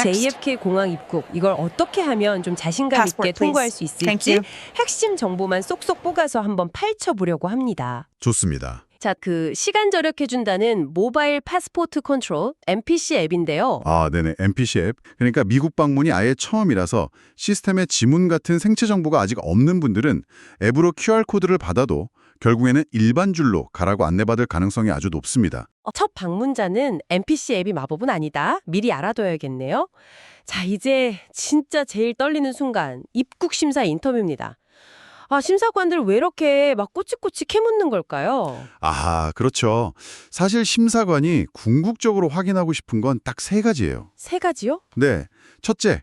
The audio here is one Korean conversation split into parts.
JFK 공항 입국 이걸 어떻게 하면 좀 자신감 Passport, 있게 통과할 수 please. Thank 있을지 you. 핵심 정보만 쏙쏙 뽑아서 한번 파헤쳐 보려고 합니다. 좋습니다. 자, 그 시간 절약해 준다는 모바일 파스포트 컨트롤 MPC 앱인데요. 아, 네네. NPC 앱. 그러니까 미국 방문이 아예 처음이라서 시스템에 지문 같은 생체 정보가 아직 없는 분들은 앱으로 QR코드를 받아도 결국에는 일반 줄로 가라고 안내받을 가능성이 아주 높습니다. 어, 첫 방문자는 NPC 앱이 마법은 아니다. 미리 알아둬야겠네요. 자, 이제 진짜 제일 떨리는 순간 입국 심사 인터뷰입니다. 아, 심사관들 왜 이렇게 막 꼬치꼬치 캐묻는 걸까요? 아, 그렇죠. 사실 심사관이 궁극적으로 확인하고 싶은 건 딱 세 가지예요. 세 가지요? 네. 첫째,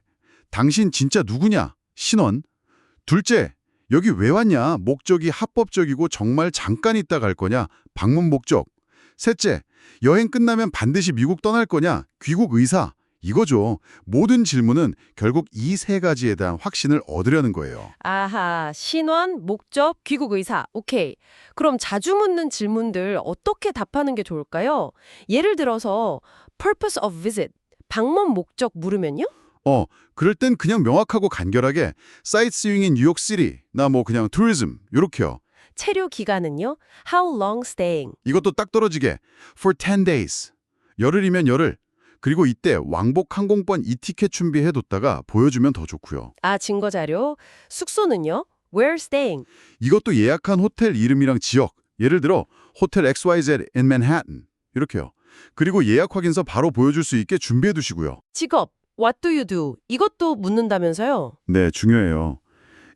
당신 진짜 누구냐? 신원. 둘째, 여기 왜 왔냐? 목적이 합법적이고 정말 잠깐 있다 갈 거냐? 방문 목적. 셋째, 여행 끝나면 반드시 미국 떠날 거냐? 귀국 의사. 이거죠. 모든 질문은 결국 이 세 가지에 대한 확신을 얻으려는 거예요. 아하, 신원, 목적, 귀국 의사. 오케이. 그럼 자주 묻는 질문들 어떻게 답하는 게 좋을까요? 예를 들어서 purpose of visit, 방문 목적 물으면요? 어, 그럴 땐 그냥 명확하고 간결하게 사이트스윙 인 뉴욕시티, 나뭐 그냥 투리즘 요렇게요. 체류 기간은요? how long staying. 이것도 딱 떨어지게 for 10 days. 열흘이면 열흘. 그리고 이때 왕복 항공권 이 티켓 준비해뒀다가 보여주면 더 좋고요. 아, 증거 자료. 숙소는요? where staying. 이것도 예약한 호텔 이름이랑 지역. 예를 들어 호텔 XYZ in Manhattan. 이렇게요. 그리고 예약 확인서 바로 보여줄 수 있게 준비해 두시고요. 직업. What do you do? 이것도 묻는다면서요? 네, 중요해요.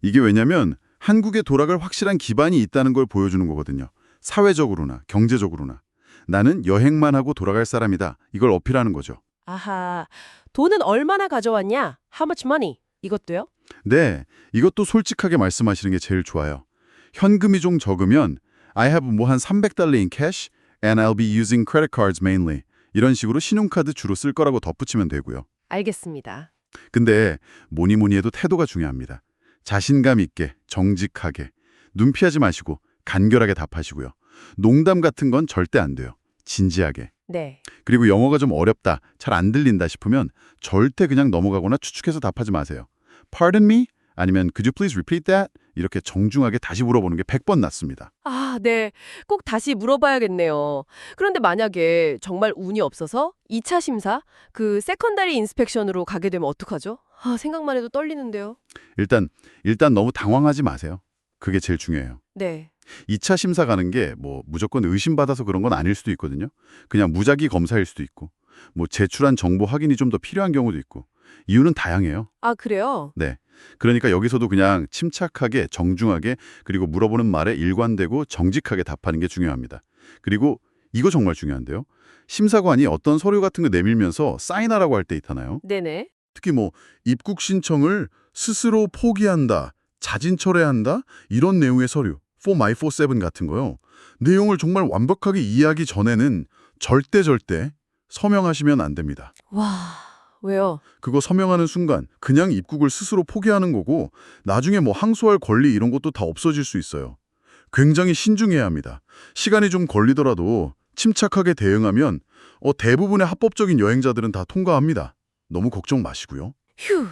이게 왜냐면 한국에 돌아갈 확실한 기반이 있다는 걸 보여주는 거거든요. 사회적으로나 경제적으로나. 나는 여행만 하고 돌아갈 사람이다. 이걸 어필하는 거죠. 아하. 돈은 얼마나 가져왔냐? how much money? 이것도요? 네, 이것도 솔직하게 말씀하시는 게 제일 좋아요. 현금이 좀 적으면 I have 뭐 한 300달러 in cash and I'll be using credit cards mainly. 이런 식으로 신용카드 주로 쓸 거라고 덧붙이면 되고요. 알겠습니다. 근데 뭐니 뭐니 해도 태도가 중요합니다. 자신감 있게, 정직하게, 눈 피하지 마시고 간결하게 답하시고요. 농담 같은 건 절대 안 돼요. 진지하게. 네. 그리고 영어가 좀 어렵다, 잘 안 들린다 싶으면 절대 그냥 넘어가거나 추측해서 답하지 마세요. Pardon me? 아니면 Could you please repeat that? 이렇게 정중하게 다시 물어보는 게 100번 낫습니다. 아, 네. 꼭 다시 물어봐야겠네요. 그런데 만약에 정말 운이 없어서 2차 심사, 그 세컨다리 인스펙션으로 가게 되면 어떡하죠? 아, 생각만 해도 떨리는데요. 일단 일단 너무 당황하지 마세요. 그게 제일 중요해요. 네. 2차 심사 가는 게 뭐 무조건 의심받아서 그런 건 아닐 수도 있거든요. 그냥 무작위 검사일 수도 있고 뭐 제출한 정보 확인이 좀 더 필요한 경우도 있고 이유는 다양해요. 아, 그래요? 네. 그러니까 여기서도 그냥 침착하게 정중하게 그리고 물어보는 말에 일관되고 정직하게 답하는 게 중요합니다. 그리고 이거 정말 중요한데요. 심사관이 어떤 서류 같은 거 내밀면서 사인하라고 할 때 있잖아요. 네네. 특히 뭐 입국 신청을 스스로 포기한다, 자진 철회한다 이런 내용의 서류, For My For Seven 같은 거요. 내용을 정말 완벽하게 이해하기 전에는 절대 절대 서명하시면 안 됩니다. 와, 왜요? 그거 서명하는 순간 그냥 입국을 스스로 포기하는 거고 나중에 뭐 항소할 권리 이런 것도 다 없어질 수 있어요. 굉장히 신중해야 합니다. 시간이 좀 걸리더라도 침착하게 대응하면 어, 대부분의 합법적인 여행자들은 다 통과합니다. 너무 걱정 마시고요. 휴,